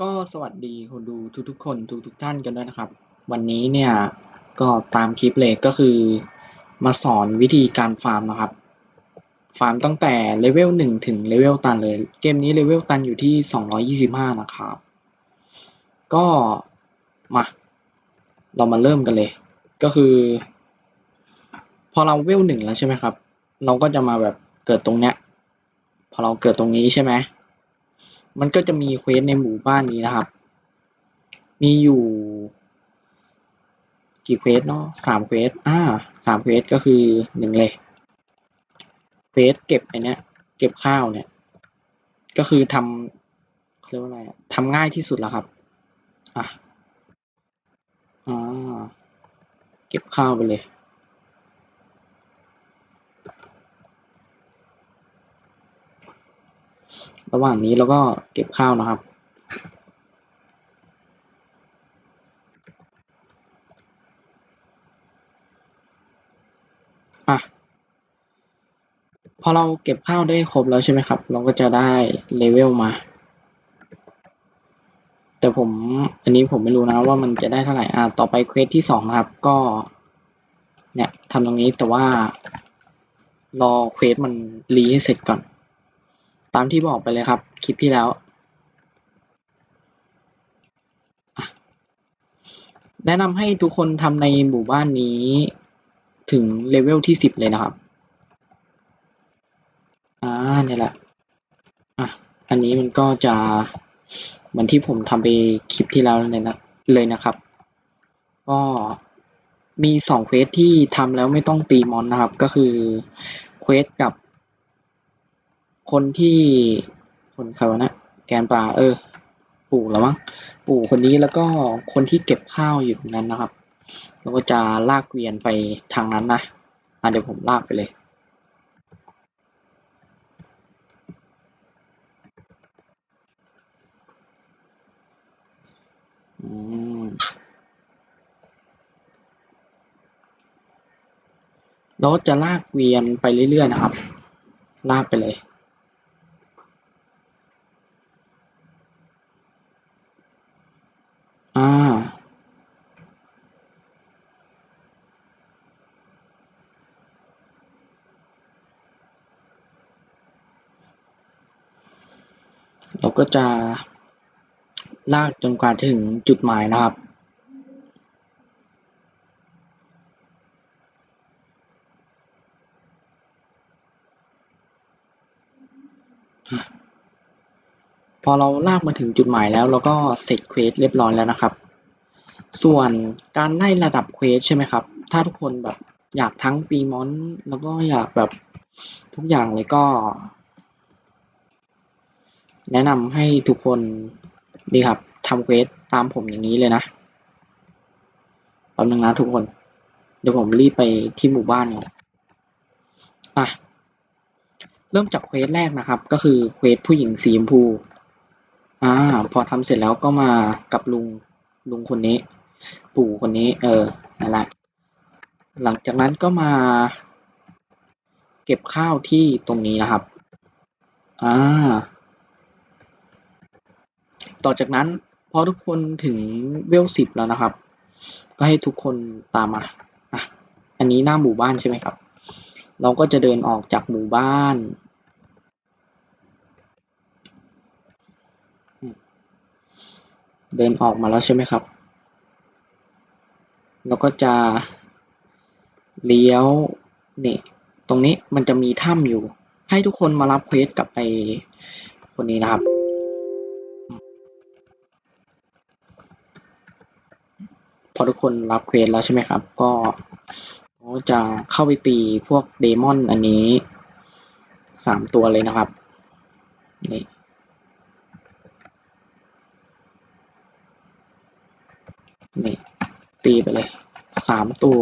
ก็สวัสดีคนดูทุกๆคนทุกๆท่านกันด้วยนะครับ วันนี้เนี่ยก็ตามคลิปเลยก็คือ มาสอนวิธีการฟาร์มนะครับ ฟาร์มตั้งแต่เลเวลหนึ่งถึงเลเวลตันเลย เกมนี้เลเวลตันอยู่ที่สองร้อยี่สิบห้านะครับ ก็มาเรามาเริ่มกันเลย ก็คือ พอเราเวลหนึ่งแล้วใช่ไหมครับ เราก็จะมาแบบเกิดตรงเนี้ย พอเราเกิดตรงนี้ใช่ไหม มันก็จะมีเควสในหมู่บ้านนี้นะครับ มีอยู่กี่เควสเนาะสามเควสอ่าสามเควสก็คือหนึ่งเลยเควสเก็บไอเนี้ยเก็บข้าวเนี่ย ก็คือทำเรียกว่าอะไรทำง่ายที่สุดแล้วครับอะอ่าเก็บข้าวไปเลย ระหว่างนี้เราก็เก็บข้าวนะครับ อะ พอเราเก็บข้าวได้ครบแล้วใช่ไหมครับ เราก็จะได้เลเวลมา แต่ผมอันนี้ผมไม่รู้นะว่ามันจะได้เท่าไหร่ อ่าต่อไปเควสที่สองนะครับ ก็ เนี่ยทำตรงนี้แต่ว่ารอเควสมันรีให้เสร็จก่อน ตามที่บอกไปเลยครับคลิปที่แล้ว แนะนำให้ทุกคนทำในหมู่บ้านนี้ถึงเลเวลที่สิบเลยนะครับ อ่าเนี่ยแหละ อะ อันนี้มันก็จะเหมือนที่ผมทำไปคลิปที่แล้วเลยนะเลยนะครับ ก็มีสองเควสที่ทำแล้วไม่ต้องตีมอนนะครับ ก็คือเควสกับ คนที่คนใครวะนะแกนป่าเออ ปู่แล้วมั้งปู่คนนี้แล้วก็คนที่เก็บข้าวอยู่นั้นนะครับแล้วก็จะลากเกวียนไปทางนั้นนะอะเดี๋ยวผมลากไปเลยอืมแล้วจะลากเกวียนไปเรื่อยๆนะครับ ลากไปเลย อ่า เรา ก็จะลากจนกว่าจะถึงจุดหมายนะครับ พอเราลากมาถึงจุดหมายแล้วเราก็เสร็จเควสเรียบร้อยแล้วนะครับ ส่วนการไล่ระดับเควสใช่ไหมครับ ถ้าทุกคนแบบอยากทั้งปีมอน แล้วก็อยากแบบทุกอย่างเลยก็ แนะนำให้ทุกคนนี่ครับทำเควสตามผมอย่างนี้เลยนะแป๊บนึงนะทุกคน เดี๋ยวผมรีบไปที่หมู่บ้านก่อนอะ เริ่มจากเควสแรกนะครับ ก็คือเควสผู้หญิงสีชมพู อ่า พอทำเสร็จแล้วก็มากับลุงลุงคนนี้ ปู่คนนี้ เออนั่นแหละหลังจากนั้นก็มา เก็บข้าวที่ตรงนี้นะครับ อ่า ต่อจากนั้นพอทุกคนถึงเวลสิบแล้วนะครับ ก็ให้ทุกคนตามมาอะอันนี้หน้าหมู่บ้านใช่ไหมครับ เราก็จะเดินออกจากหมู่บ้านเดินออกมาแล้วใช่ไหมครับเราก็จะเลี้ยวนี่ตรงนี้มันจะมีถ้ำอยู่ ให้ทุกคนมารับเควสกับไอคนนี้นะครับ อทุกคนรับเควสแล้วใช่ไหมครับ ก็ก็จะเข้าไปตีพวกเดมอนอันนี้สามตัวเลยนะครับ นี่นี่ตีไปเลยสามตัว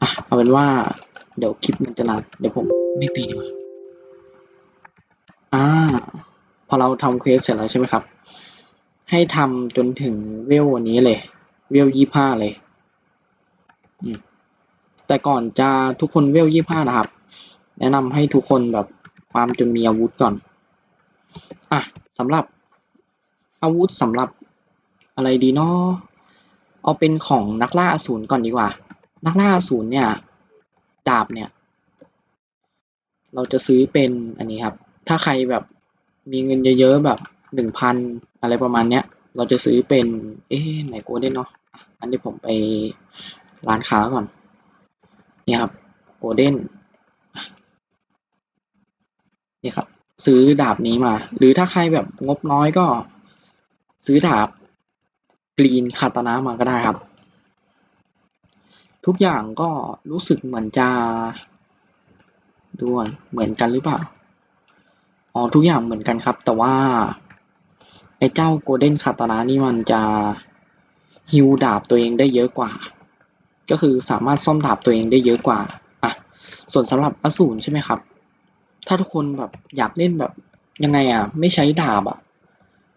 อะเอาเป็นว่า เดี๋ยวคลิปมันจะนานเดี๋ยวผมไม่ตีดีกว่าอ่า พอเราทำเควสเสร็จแล้วใช่ไหมครับ ให้ทำจนถึงเวลวันนี้เลย เวลยี่ห้าเลย แต่ก่อนจะทุกคนเวลยี่ห้านะครับ แนะนำให้ทุกคนแบบฟามจนมีอาวุธก่อน อะสำหรับอาวุธสำหรับอะไรดีเนาะเอาเป็นของนักล่าอสูรก่อนดีกว่า นักล่าอสูรเนี่ย ดาบเนี่ย เราจะซื้อเป็นอันนี้ครับ ถ้าใครแบบมีเงินเยอะๆแบบ หนึ่งพันอะไรประมาณเนี้ย เราจะซื้อเป็น เอ๊ะไหนโกลเด้นเนาะอันนี้ผมไปร้านค้าก่อน เนี่ยครับโกลเด้นนี่ครับ ซื้อดาบนี้มา หรือถ้าใครแบบงบน้อยก็ ซื้อดาบกรีนคาตานะมาก็ได้ครับ ทุกอย่างก็รู้สึกเหมือนจะด้วยเหมือนกันหรือเปล่าอ๋อทุกอย่างเหมือนกันครับ แต่ว่า ไอ้เจ้าโกลเด้นคาตานะนี่มันจะฮิวดาบตัวเองได้เยอะกว่า ก็คือสามารถซ่อมดาบตัวเองได้เยอะกว่าอะส่วนสำหรับอสูรใช่ไหมครับ ถ้าทุกคนแบบอยากเล่นแบบยังไงอะ ไม่ใช้ดาบอะ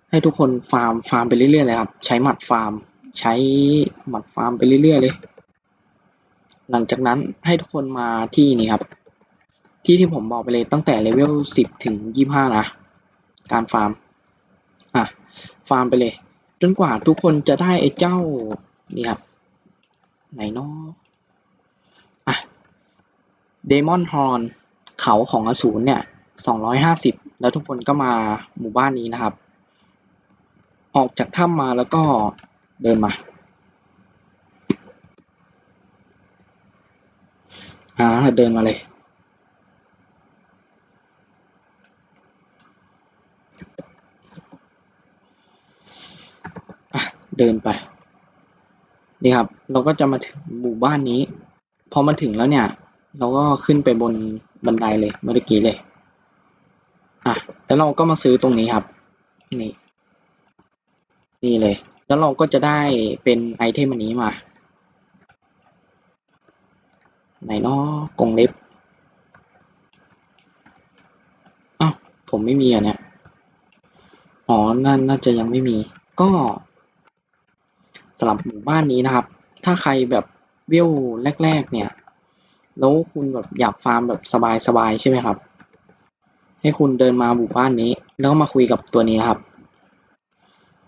ให้ทุกคนฟาร์มฟาร์มไปเรื่อยๆเลยครับ ใช้หมัดฟาร์ม ใช้หมัดฟาร์มไปเรื่อยๆเลย หลังจากนั้นให้ทุกคนมาที่นี่ครับ ที่ที่ผมบอกไปเลยตั้งแต่เลเวลสิบถึงยี่ห้านะ การฟาร์ม อะฟาร์มไปเลย จนกว่าทุกคนจะได้ไอ้เจ้านี่ครับไหนเนาะอะเดมอนฮอนเขาของอสูรเนี่ยสองร้อยห้าสิบแล้วทุกคนก็มาหมู่บ้านนี้นะครับ ออกจากถ้ำมาแล้วก็เดินมาอ่าเดินมาเลย อะ เดินไปนี่ครับ เราก็จะมาถึงหมู่บ้านนี้ พอมาถึงแล้วเนี่ย เราก็ขึ้นไปบนบันไดเลยเมื่อกี้เลย อะ แล้วเราก็มาซื้อตรงนี้ครับ นี่ นี่เลย แล้วเราก็จะได้เป็นไอเทมอันนี้มา ไหนเนาะกรงเล็บ อ้าว ผมไม่มีอะเนี่ย อ๋อน่าน่าจะยังไม่มี ก็ สำหรับหมู่บ้านนี้นะครับ ถ้าใครแบบเวลแรก ๆ เนี่ย แล้วคุณแบบอยากฟาร์มแบบสบายๆใช่ไหมครับ ให้คุณเดินมาหมู่บ้านนี้ แล้วมาคุยกับตัวนี้นะครับ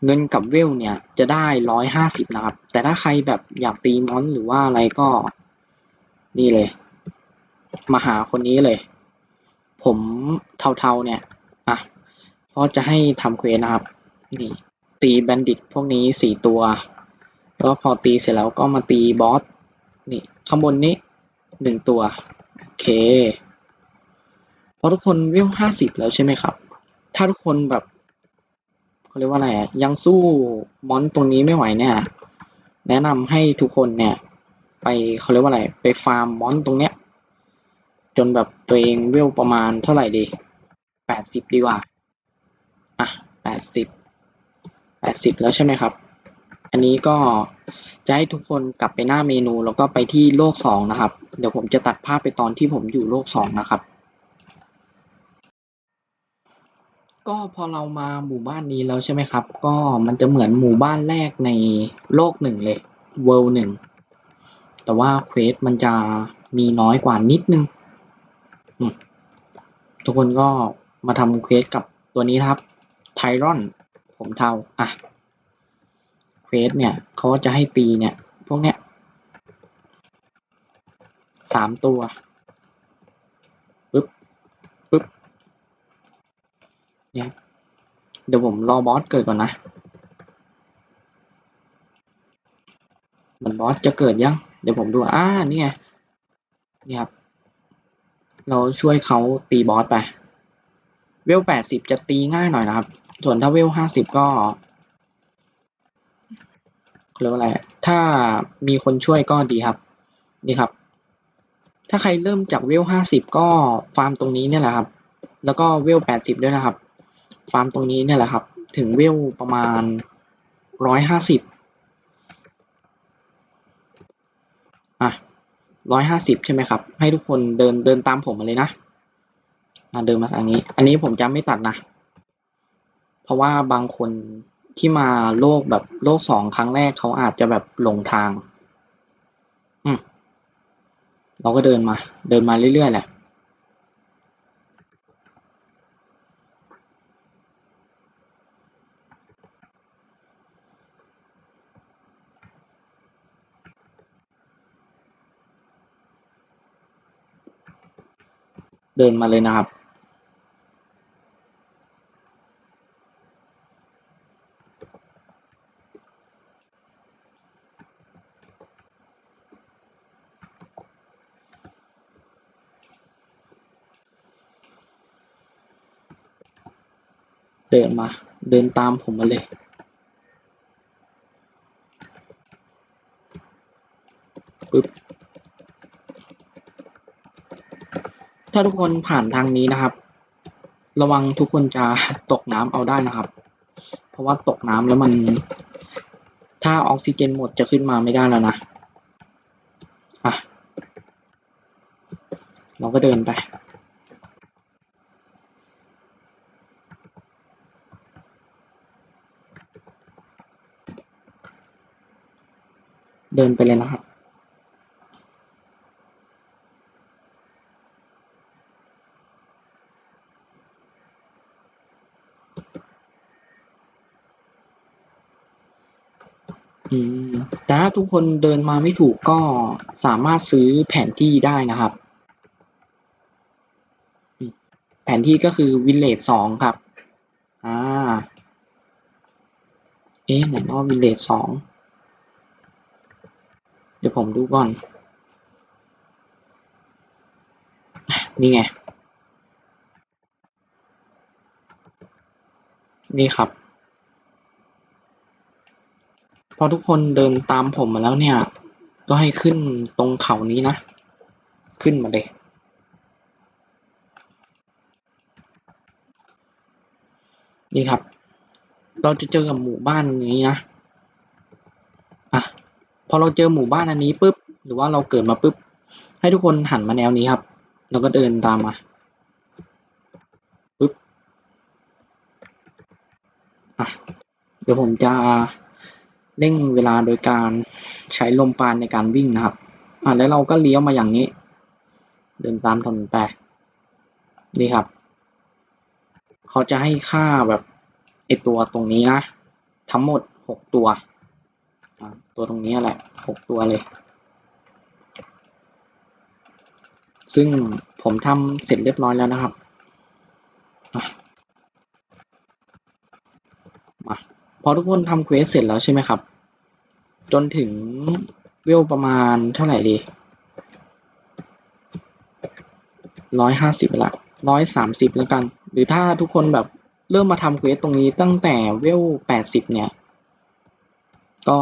เงินกับเวลเนี่ยจะได้ร้อยห้าสิบนะครับ แต่ถ้าใครแบบอยากตีมอนหรือว่าอะไรก็นี่เลย มาหาคนนี้เลย ผมเทาๆเนี่ยอะก็จะให้ทำเควสนะครับ นี่ ตีแบนดิตพวกนี้สี่ตัว แล้วพอตีเสร็จแล้วก็มาตีบอสนี่ข้างบนนี้หนึ่งตัว โอเคพอทุกคนเวลห้าสิบแล้วใช่ไหมครับ ถ้าทุกคนแบบเขาเรียกว่าอะไรอะยังสู้มอนตรงนี้ไม่ไหวเนี่ย แนะนำให้ทุกคนเนี่ย ไปเขาเรียกว่าอะไร ไปฟาร์มมอนตรงเนี้ย จนแบบตัวเองเวลประมาณเท่าไหร่ดีแปดสิบดีกว่า อะแปดสิบแปดสิบแล้วใช่ไหมครับ อันนี้ก็จะให้ทุกคนกลับไปหน้าเมนูแล้วก็ไปที่โลกสองนะครับ เดี๋ยวผมจะตัดภาพไปตอนที่ผมอยู่โลกสองนะครับ ก็พอเรามาหมู่บ้านนี้แล้วใช่ไหมครับ ก็มันจะเหมือนหมู่บ้านแรกในโลกหนึ่งเลยเวิลด์หนึ่งแต่ว่าเควสมันจะมีน้อยกว่านิดนึง ทุกคนก็มาทำเควสกับตัวนี้ครับไทรอนผมเทาอะ ควสเนี่ยเขาจะให้ตีเนี่ยพวกเนี้ยสามตัวปึ๊บปึ๊บเนี่ยเดี๋ยวผมรอบอสเกิดก่อนนะมันบอสจะเกิดยัง เดี๋ยวผมดูอ่านี่ไงนี่ครับเราช่วยเขาตีบอสไป เวลแปดสิบจะตีง่ายหน่อยนะครับ ส่วนถ้าเวลห้าสิบก็ เรียกว่าอะไร ถ้ามีคนช่วยก็ดีครับ นี่ครับ ถ้าใครเริ่มจากเวลห้าสิบก็ฟาร์มตรงนี้เนี่ยแหละครับ แล้วก็เวลแปดสิบด้วยนะครับ ฟาร์มตรงนี้เนี่ยแหละครับ ถึงเวลประมาณร้อยห้าสิบอะร้อยห้าสิบใช่ไหมครับ ให้ทุกคนเดินเดินตามผมมาเลยนะอะเดินมาทางนี้ อันนี้ผมจะไม่ตัดนะ เพราะว่าบางคน ที่มาโลกแบบโลกสองครั้งแรกเขาอาจจะแบบหลงทาง อืมเราก็เดินมา เดินมาเรื่อยๆแหละเดินมาเลยนะครับ เดินมา เดินตามผมมาเลยปึ๊บถ้าทุกคนผ่านทางนี้นะครับ ระวังทุกคนจะตกน้ำเอาได้นะครับ เพราะว่าตกน้ำแล้วมัน ถ้าออกซิเจนหมดจะขึ้นมาไม่ได้แล้วนะอะเราก็เดินไป เดินไปเลยนะครับอืมแต่ถ้าทุกคนเดินมาไม่ถูกก็สามารถซื้อแผนที่ได้นะครับ แผนที่ก็คือ Village สองครับ อ่า เอ๊ะไหนว่า Village สอง เดี๋ยวผมดูก่อน นี่ไง นี่ครับ พอทุกคนเดินตามผมมาแล้วเนี่ย ก็ให้ขึ้นตรงเขานี้นะ ขึ้นมาเลยนี่ครับ เราจะเจอกับหมู่บ้านนี้นะ พอเราเจอหมู่บ้านอันนี้ปุ๊บหรือว่าเราเกิดมาปุ๊บให้ทุกคนหันมาแนวนี้ครับ แล้วก็เดินตามมาปุ๊บอะเดี๋ยวผมจะเร่งเวลาโดยการใช้ลมปานในการวิ่งนะครับอะแล้วเราก็เลี้ยวมาอย่างนี้ เดินตามถนนไปนี่ครับ เขาจะให้ค่าแบบไอตัวตรงนี้นะ ทั้งหมดหกตัว ตัวตรงนี้แหละหกตัวเลย ซึ่งผมทำเสร็จเรียบร้อยแล้วนะครับมาพอทุกคนทำเควสเสร็จแล้วใช่ไหมครับ จนถึงเวลประมาณเท่าไหร่ดีร้อยห้าสิบละร้อยสามสิบแล้วกัน หรือถ้าทุกคนแบบเริ่มมาทำเควสตรงนี้ตั้งแต่เวลแปดสิบเนี่ย ก็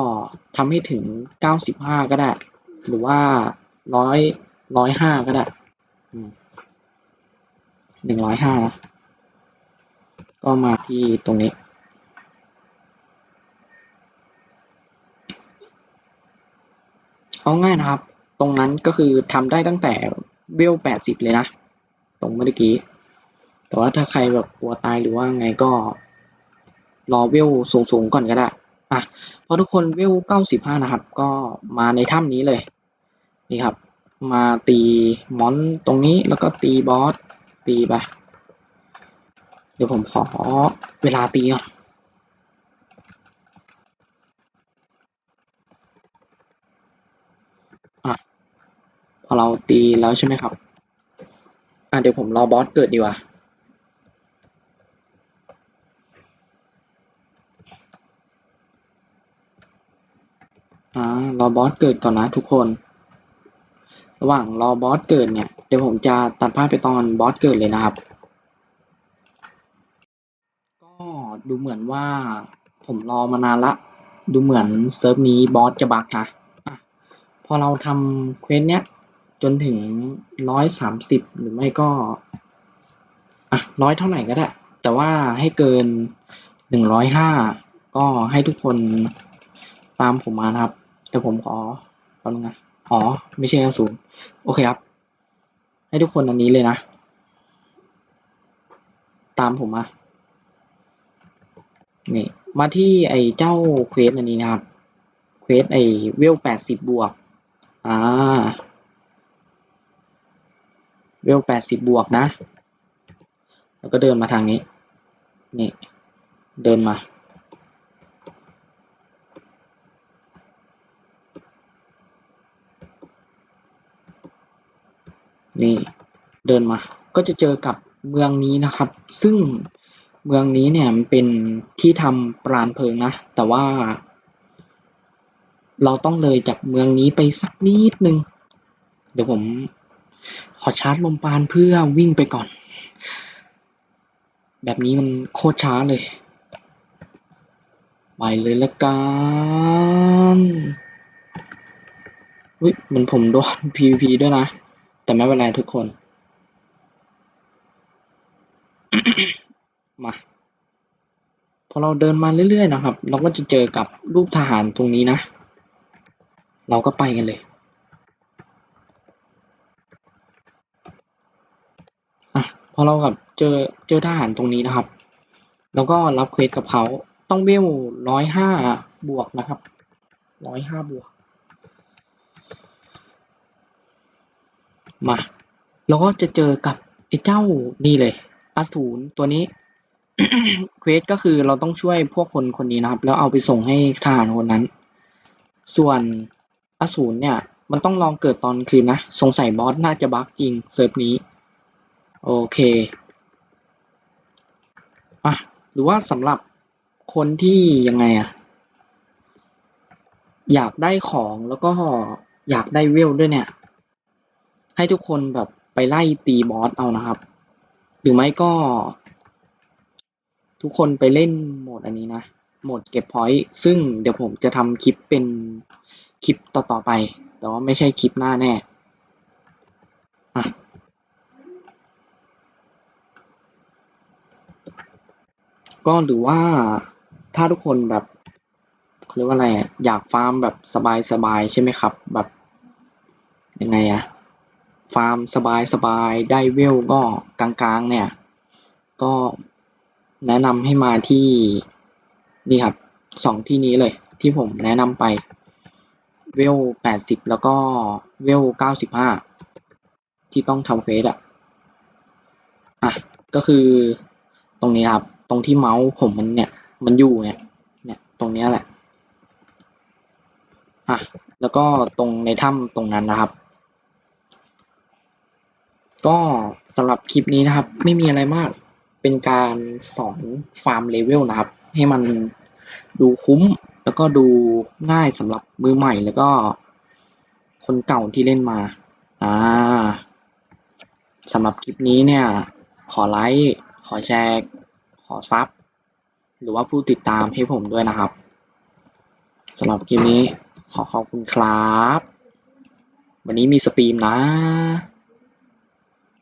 ทำให้ถึงเก้าสิบห้าก็ได้ หรือว่าร้อยร้อยห้าก็ได้หนึ่งร้อยห้านะ ก็มาที่ตรงนี้ เอาง่ายนะครับ ตรงนั้นก็คือทำได้ตั้งแต่เวลแปดสิบเลยนะ ตรงเมื่อกี้ แต่ว่าถ้าใครแบบกลัวตายหรือว่าไงก็ รอเวลสูงๆก่อนก็ได้ อะพอทุกคนเวลเก้าสิบห้านะครับ ก็มาในถ้ำนี้เลย นี่ครับ มาตีมอนตรงนี้แล้วก็ตีบอสตีไป เดี๋ยวผมขอเวลาตีก่อนอะพอเราตีแล้วใช่ไหมครับ อะเดี๋ยวผมรอบอสเกิดดีกว่า อ่ารอบอสเกิดก่อนนะทุกคน ระหว่างรอบอสเกิดเนี่ย เดี๋ยวผมจะตัดภาพไปตอนบอสเกิดเลยนะครับ ก็ดูเหมือนว่าผมรอมานานละ ดูเหมือนเซิร์ฟนี้บอสจะบักนะอะพอเราทำเควสเนี้ยจนถึงร้อยสามสิบหรือไม่ก็อะร้อยเท่าไหร่ก็ได้ แต่ว่าให้เกินหนึ่งร้อยห้าก็ให้ทุกคนตามผมมานะครับ แต่ผมขอแป๊บนึงนะอ๋อ ไม่ใช่ศูนย์โอเคครับ ให้ทุกคนอันนี้เลยนะ ตามผมมา นี่ มาที่ไอ้เจ้าเควสอันนี้นะครับ เควสไอ้เวลแปดสิบบวก อ่า เวลแปดสิบบวกนะ แล้วก็เดินมาทางนี้ นี่ เดินมา นี่เดินมาก็จะเจอกับเมืองนี้นะครับ ซึ่งเมืองนี้เนี่ยมันเป็นที่ทำปราณเพลิงนะ แต่ว่า เราต้องเลยจากเมืองนี้ไปสักนิดนึง เดี๋ยวผมขอชาร์จลมปราณเพื่อวิ่งไปก่อน แบบนี้มันโคตรช้าเลย ไปเลยละกันอุ้ยเหมันผมโดน PVP ด้วยนะ แต่ไม่เป็นไรทุกคน มา พอเราเดินมาเรื่อยๆนะครับ เราก็จะเจอกับรูปทหารตรงนี้นะ เราก็ไปกันเลย อะ พอเรากับเจอเจอทหารตรงนี้นะครับ แล้วก็รับเควสกับเขาต้องเวลร้อยห้าบวกนะครับร้อยห้าบวก มาแล้วก็จะเจอกับไอ้เจ้านี่เลยอสูรตัวนี้เควสก็คือเราต้องช่วยพวกคนคนนี้นะครับ แล้วเอาไปส่งให้ทหารคนนั้น ส่วนอสูรเนี่ย มันต้องลองเกิดตอนคืนนะ สงสัยบอสน่าจะบั๊กจริงเซิร์ฟนี้ โอเคอะหรือว่าสำหรับคนที่ยังไงอะอยากได้ของแล้วก็อยากได้เวลด้วยเนี่ย ให้ทุกคนแบบไปไล่ตีบอสเอานะครับ หรือไม่ก็ ทุกคนไปเล่นโหมดอันนี้นะ โหมดเก็บพอยต์ซึ่งเดี๋ยวผมจะทำคลิปเป็นคลิปต่อๆไป แต่ว่าไม่ใช่คลิปหน้าแน่อะก็หรือว่าถ้าทุกคนแบบเรียกว่าอะไรอยากฟาร์มแบบสบายๆใช่ไหมครับ แบบยังไงอะ ฟาร์มสบายๆได้เวลก็กลางๆเนี่ย ก็แนะนำให้มาที่นี่ครับสองที่นี้เลยที่ผมแนะนำไปเวลแปดสิบแล้วก็เวลเก้าสิบห้าที่ต้องทำเควสอะอะก็คือตรงนี้ครับ ตรงที่เมาส์ผมมันเนี่ย มันอยู่เนี่ย เนี่ยตรงนี้แหละ อะ แล้วก็ตรงในถ้ำตรงนั้นนะครับ ก็สำหรับคลิปนี้นะครับ ไม่มีอะไรมากเป็นการสอนฟาร์มเลเวลนะครับ ให้มันดูคุ้มแล้วก็ดูง่ายสำหรับมือใหม่แล้วก็ คนเก่าที่เล่นมาอ่าสำหรับคลิปนี้เนี่ย ขอไลค์ขอแชร์ ขอซับหรือว่าผู้ติดตามให้ผมด้วยนะครับสำหรับคลิปนี้ขอขอบคุณครับ วันนี้มีสตรีมนะ